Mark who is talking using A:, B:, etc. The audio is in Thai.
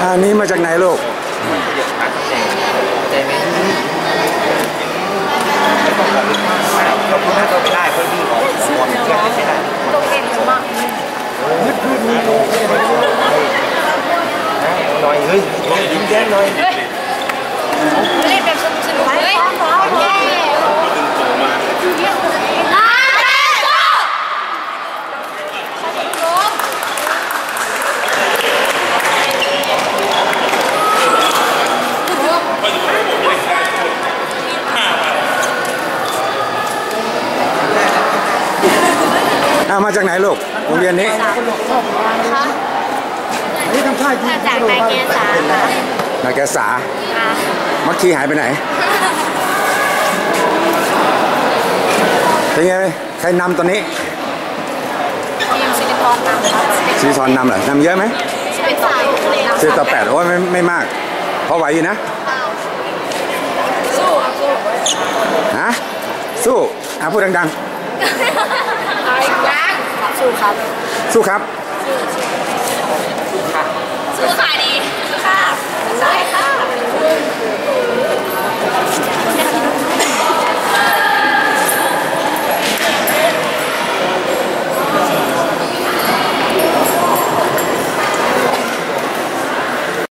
A: จากไหนลูก
B: ใจไหมเราพูดให้เราไม่ได้เพื่อนพี่ของสมอนเพื่อนไม่ได้
C: ตรงเด่นมาก
B: หน่อยเฮ้ยยิ้มแย้มหน่อย
C: เฮ้ยเล่นแบบสนุกสนุกเฮ้ยเย้อ่าเล่นต่อลง
A: อ้าว มาจากไหนลูกโรงเรียนนี้
C: คะ
A: นี่ทำท่า
C: มาจากนายเกษาค่ะ
A: นาแกษา
C: ค่ะ
A: มักคีหายไปไหนเป็นไงใครนำตอนนี้
C: ทีมซิลิคอนนำค่ะ
A: ซีซอนนำเหรอนำเยอะไหม
C: เป็นสาย
A: สิบต่อแปดโอ้ยไม่ไม่มากพอไหวอยู่นะ
C: สู้ครับสู้
A: ฮะสู้อะพูดดัง
C: เอาอีกครั้ง สู้ครับ
A: ๆสู้ครับ
C: สู้ค่ะดี สู้ค่ะใช่